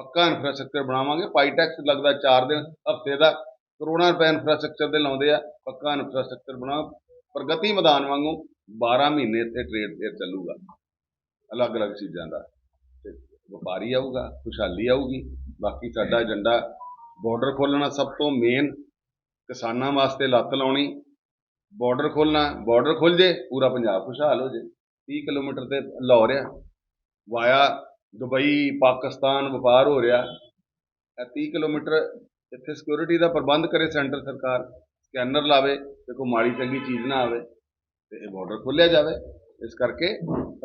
ਪੱਕਾ ਇਨਫਰਾਸਟ੍ਰਕਚਰ ਬਣਾਵਾਂਗੇ। ਪਾਈਟੈਕਸ ਲੱਗਦਾ 4 ਦਿਨ, ਹਫ਼ਤੇ ਦਾ। ਕਰੋੜਾਂ ਰੁਪਏ ਇਨਫਰਾਸਟ੍ਰਕਚਰ ਦੇ ਲਾਉਂਦੇ ਆ। ਪੱਕਾ ਇਨਫਰਾਸਟ੍ਰਕਚਰ ਬਣਾ ਪ੍ਰਗਤੀ ਮੈਦਾਨ ਵਾਂਗੂ 12 ਮਹੀਨੇ ਇੱਥੇ ਟ੍ਰੇਡ ਫੇਅਰ ਚੱਲੂਗਾ। ਅਲੱਗ-ਅਲੱਗ ਚੀਜ਼ਾਂ ਦਾ। ਤੇ ਵਪਾਰੀ ਆਊਗਾ, ਖੁਸ਼ਹਾਲੀ ਆਊਗੀ। ਬਾਕੀ ਸਾਡਾ ਏਜੰਡਾ ਬਾਰਡਰ ਖੋਲਣਾ ਸਭ ਤੋਂ ਮੇਨ ਕਿਸਾਨਾਂ ਵਾਸਤੇ ਲੱਤ ਲਾਉਣੀ। ਬਾਰਡਰ ਖੋਲਣਾ ਬਾਰਡਰ ਖੁੱਲ ਜੇ, ਪੂਰਾ ਪੰਜਾਬ ਖੁਸ਼ਹਾਲ ਹੋ ਜੇ। 30 ਕਿਲੋਮੀਟਰ ਤੇ ਲਾਹੌਰ ਆ। ਵਾਇਆ ਦੁਬਈ ਪਾਕਿਸਤਾਨ ਵਪਾਰ ਹੋ ਰਿਹਾ। ਇਹ 30 ਕਿਲੋਮੀਟਰ ਇੱਥੇ ਸਿਕਿਉਰਿਟੀ ਦਾ ਪ੍ਰਬੰਧ ਕਰੇ ਸੈਂਟਰ ਸਰਕਾਰ ਸਕੈਨਰ ਲਾਵੇ ਤੇ ਕੋਈ ਮਾੜੀ ਚੰਗੀ ਚੀਜ਼ ਨਾ ਆਵੇ ਤੇ ਇਹ ਬਾਰਡਰ ਖੋਲ੍ਹਿਆ ਜਾਵੇ। ਇਸ ਕਰਕੇ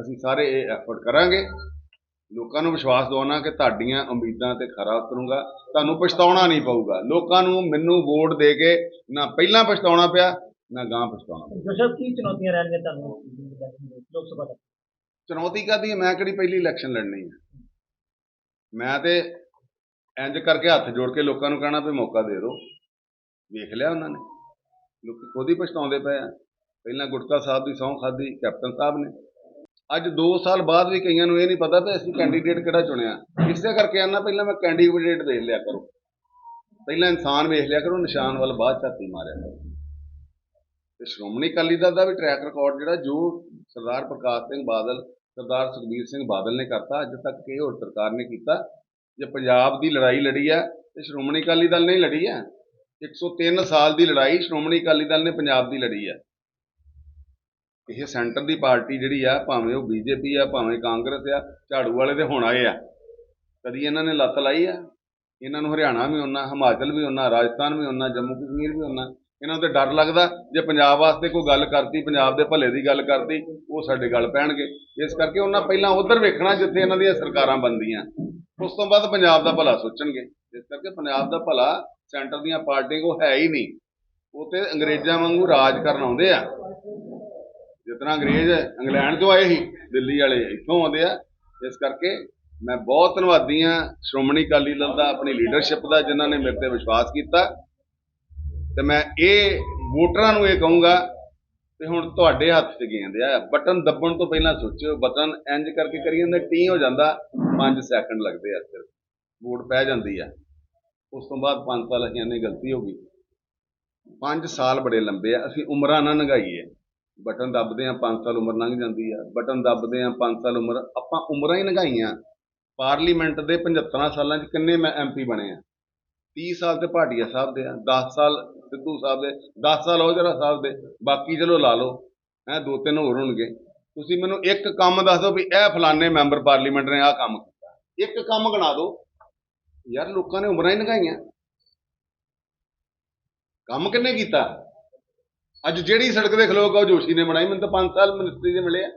ਅਸੀਂ ਸਾਰੇ ਇਹ ਐਫਰਟ ਕਰਾਂਗੇ। ਲੋਕਾਂ ਨੂੰ ਵਿਸ਼ਵਾਸ ਦਿਵਾਉਣਾ ਕਿ ਤੁਹਾਡੀਆਂ ਉਮੀਦਾਂ ਤੇ ਖਰਾ ਉਤਰੂੰਗਾ। ਤੁਹਾਨੂੰ ਪਛਤਾਉਣਾ ਨਹੀਂ ਪਊਗਾ। ਲੋਕਾਂ ਨੂੰ ਮੈਨੂੰ ਵੋਟ ਦੇ ਕੇ ਨਾ ਪਹਿਲਾਂ ਪਛਤਾਉਣਾ ਪਿਆ ਨਾ ਗਾਂ ਪਛਤਾਉਣਾ ਪਿਆ। ਜੋਸ਼ਬ ਕੀ ਚੁਣੌਤੀਆਂ ਰਹਿਣਗੀਆਂ ਤੁਹਾਨੂੰ ਲੋਕ ਸਭਾ ਤੱਕ? ਚੁਣੌਤੀ ਕਾਦੀ ਮੈਂ ਕਿਹੜੀ ਪਹਿਲੀ ਇਲੈਕਸ਼ਨ ਲੜਨੀ ਹੈ? ਮੈਂ ਤੇ ਇੰਜ ਕਰਕੇ ਹੱਥ ਜੋੜ ਕੇ ਲੋਕਾਂ ਨੂੰ ਕਹਿਣਾ ਵੀ ਮੌਕਾ ਦੇ ਦਿਓ। ਵੇਖ ਲਿਆ ਉਹਨਾਂ ਨੇ। ਲੋਕੀ ਖੁਦ ਹੀ ਪਛਤਾਉਂਦੇ ਪਏ ਆ। ਪਹਿਲਾਂ ਗੁਟਕਾ ਸਾਹਿਬ ਦੀ ਸਹੁੰ ਖਾਦੀ ਕੈਪਟਨ ਸਾਹਿਬ ਨੇ। ਅੱਜ 2 ਸਾਲ ਬਾਅਦ ਵੀ ਕਈਆਂ ਨੂੰ ਇਹ ਨਹੀਂ ਪਤਾ ਵੀ ਅਸੀਂ ਕੈਂਡੀਡੇਟ ਕਿਹੜਾ ਚੁਣਿਆ। ਇਸੇ ਕਰਕੇ ਆਨਾ ਪਹਿਲਾਂ ਮੈਂ ਕੈਂਡੀਡੇਟ ਵੇਖ ਲਿਆ ਕਰੋ। ਪਹਿਲਾਂ ਇਨਸਾਨ ਵੇਖ ਲਿਆ ਕਰੋ, ਨਿਸ਼ਾਨ ਵੱਲ ਬਾਅਦ ਝਾਤੀ ਮਾਰਿਆ ਕਰੋ। ਤੇ ਸ਼੍ਰੋਮਣੀ ਅਕਾਲੀ ਦਲ ਦਾ ਵੀ ਟਰੈਕ ਰਿਕਾਰਡ ਜਿਹੜਾ ਜੋ ਸਰਦਾਰ ਪ੍ਰਕਾਸ਼ ਸਿੰਘ ਬਾਦਲ ਸਰਦਾਰ ਸੁਖਬੀਰ ਸਿੰਘ ਬਾਦਲ ਨੇ ਕਰਤਾ, ਅੱਜ ਤੱਕ ਕਿਸੇ ਹੋਰ ਸਰਕਾਰ ਨੇ ਕੀਤਾ। ਜੇ ਪੰਜਾਬ ਦੀ ਲੜਾਈ ਲੜੀ ਹੈ, ਤੇ ਸ਼੍ਰੋਮਣੀ ਅਕਾਲੀ ਦਲ ਨੇ ਲੜੀ ਹੈ। 103 ਸਾਲ ਦੀ ਲੜਾਈ ਸ਼੍ਰੋਮਣੀ ਅਕਾਲੀ ਦਲ ਨੇ ਪੰਜਾਬ ਦੀ ਲੜੀ ਹੈ। ਇਹ ਸੈਂਟਰ ਦੀ ਪਾਰਟੀ ਜਿਹੜੀ ਆ, ਭਾਵੇਂ ਉਹ ਬੀਜੇਪੀ ਆ, ਭਾਵੇਂ ਕਾਂਗਰਸ ਆ, ਝਾੜੂ ਵਾਲੇ ਦੇ ਹੁਣ ਆਏ ਆ। ਕਦੀ ਇਹਨਾਂ ਨੇ ਲੱਤ ਲਾਈ ਆ? ਇਹਨਾਂ ਨੂੰ ਹਰਿਆਣਾ ਵੀ ਉਹਨਾਂ ਹਿਮਾਚਲ ਵੀ ਉਹਨਾਂ ਰਾਜਸਥਾਨ ਵੀ ਉਹਨਾਂ ਜੰਮੂ ਕਸ਼ਮੀਰ ਵੀ ਉਹਨਾਂ ਇਹਨਾਂ ਤੇ ਡਰ ਲੱਗਦਾ, ਜੇ ਪੰਜਾਬ ਵਾਸਤੇ ਕੋਈ ਗੱਲ ਕਰਤੀ, ਪੰਜਾਬ ਦੇ ਭਲੇ ਦੀ ਗੱਲ ਕਰਤੀ, ਉਹ ਸਾਡੇ ਗੱਲ ਪੈਣਗੇ। ਇਸ ਕਰਕੇ ਉਹਨਾਂ ਪਹਿਲਾਂ ਉਧਰ ਵੇਖਣਾ ਜਿੱਥੇ ਇਹਨਾਂ ਦੀਆਂ ਸਰਕਾਰਾਂ ਬਣਦੀਆਂ। ਉਸ ਤੋਂ ਬਾਅਦ ਪੰਜਾਬ ਦਾ ਭਲਾ ਸੋਚਣਗੇ। ਇਸ ਕਰਕੇ ਪੰਜਾਬ ਦਾ ਭਲਾ ਸੈਂਟਰ ਦੀਆਂ ਪਾਰਟੀ ਕੋ ਹੈ ਹੀ ਨਹੀਂ। ਉਹ ਤੇ ਅੰਗਰੇਜ਼ਾਂ ਵਾਂਗੂ ਰਾਜ ਕਰਨ ਆਉਂਦੇ ਆ। ਜਿਸ ਤਰ੍ਹਾਂ ਅੰਗਰੇਜ਼ ਇੰਗਲੈਂਡ ਤੋਂ ਆਏ ਸੀ, ਦਿੱਲੀ ਵਾਲੇ ਇੱਥੋਂ ਆਉਂਦੇ ਆ। ਇਸ ਕਰਕੇ ਮੈਂ ਬਹੁਤ ਧੰਨਵਾਦੀ ਹਾਂ ਸ਼੍ਰੋਮਣੀ ਅਕਾਲੀ ਦਲ ਦਾ, ਆਪਣੀ ਲੀਡਰਸ਼ਿਪ ਦਾ, ਜਿਨ੍ਹਾਂ ਨੇ ਮੇਰੇ ਤੇ ਵਿਸ਼ਵਾਸ ਕੀਤਾ। ਤੇ ਮੈਂ ਇਹ ਵੋਟਰਾਂ ਨੂੰ ਇਹ ਕਹੂੰਗਾ ਤੇ ਹੁਣ ਤੁਹਾਡੇ ਹੱਥ 'ਚ ਗੇਂਦ ਆ ਬਟਨ ਦੱਬਣ ਤੋਂ ਪਹਿਲਾਂ ਸੋਚਿਓ, ਬਟਨ ਇੰਜ ਕਰਕੇ ਕਰੀ ਜਾਂਦਾ, ਟੀ ਹੋ ਜਾਂਦਾ 5 ਸੈਕਿੰਡ ਲੱਗਦੇ ਆ ਸਿਰਫ। ਵੋਟ ਪੈ ਜਾਂਦੀ ਆ। ਉਸ ਤੋਂ ਬਾਅਦ 5 ਸਾਲ ਅਸੀਂ ਇੰਨੀ ਗਲਤੀ ਹੋ ਗਈ। 5 ਸਾਲ ਬੜੇ ਲੰਬੇ ਆ। ਅਸੀਂ ਉਮਰਾਂ ਨਾ ਨਗਾਈਏ। ਬਟਨ ਦੱਬਦੇ ਆ 5 ਸਾਲ ਉਮਰ ਲੰਘ ਜਾਂਦੀ ਆ। ਬਟਨ ਦੱਬਦੇ ਆ 5 ਸਾਲ ਉਮਰ। ਆਪਾਂ ਉਮਰਾਂ ਹੀ ਨਗਾਈਆਂ। ਪਾਰਲੀਮੈਂਟ ਦੇ 75 ਸਾਲਾਂ 'ਚ ਕਿੰਨੇ ਮੈਂ ਐਮਪੀ ਬਣੇ ਆ? 30 ਸਾਲ ਤੇ ਭਾਟੀਆ ਸਾਹਿਬ ਦੇ ਆ 10 ਸਾਲ ਸਿੱਧੂ ਸਾਹਿਬ ਦੇ 10 ਸਾਲ ਔਜਲਾ ਸਾਹਿਬ ਦੇ, ਬਾਕੀ ਚਲੋ ਲਾ ਲਓ, ਹੈ, ਦੋ ਤਿੰਨ ਹੋਰ ਹੋਣਗੇ। ਤੁਸੀਂ ਮੈਨੂੰ ਇੱਕ ਕੰਮ ਦੱਸ ਦਿਓ ਵੀ ਇਹ ਫਲਾਣੇ ਮੈਂਬਰ ਪਾਰਲੀਮੈਂਟ ਨੇ ਆਹ ਕੰਮ ਕੀਤਾ। ਇੱਕ ਕੰਮ ਗਣਾ ਦਿਓ। ਯਾਰ ਲੋਕਾਂ ਨੇ ਉਮਰਾਂ ਹੀ ਨਗਾਈਆਂ ਕੰਮ ਕਿੰਨੇ ਕੀਤਾ? ਅੱਜ ਜਿਹੜੀ ਸੜਕ ਦੇ ਖਲੋਗਾ ਉਹ ਜੋਸ਼ੀ ਨੇ ਬਣਾਈ, ਮੈਨੂੰ ਤਾਂ 5 ਸਾਲ ਮਿਨਿਸਟਰੀ ਦੇ ਮਿਲੇ ਆ।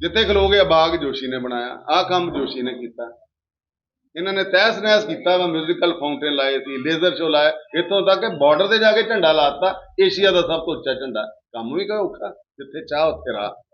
ਜਿੱਥੇ ਖਲੋਗੇ ਆ, ਬਾਗ ਜੋਸ਼ੀ ਨੇ ਬਣਾਇਆ, ਆਹ ਕੰਮ ਜੋਸ਼ੀ ਨੇ ਕੀਤਾ। ਇਹਨਾਂ ਨੇ ਤਹਿਸ ਨਹਿਸ ਕੀਤਾ ਵਾ ਮਿਊਜ਼ੀਕਲ ਫਾਊਂਟੇਨ ਲਾਏ ਸੀ ਲੇਜ਼ਰ ਸ਼ੋ ਲਾਇਆ ਇੱਥੋਂ ਤੱਕ ਕਿ ਬਾਰਡਰ ਤੇ ਜਾ ਕੇ ਝੰਡਾ ਲਾਤਾ ਏਸ਼ੀਆ ਦਾ ਸਭ ਤੋਂ ਉੱਚਾ ਝੰਡਾ। ਕੰਮ ਵੀ ਕੋਈ ਔਖਾ? ਜਿੱਥੇ ਚਾਹ, ਉੱਥੇ ਰਾਹ।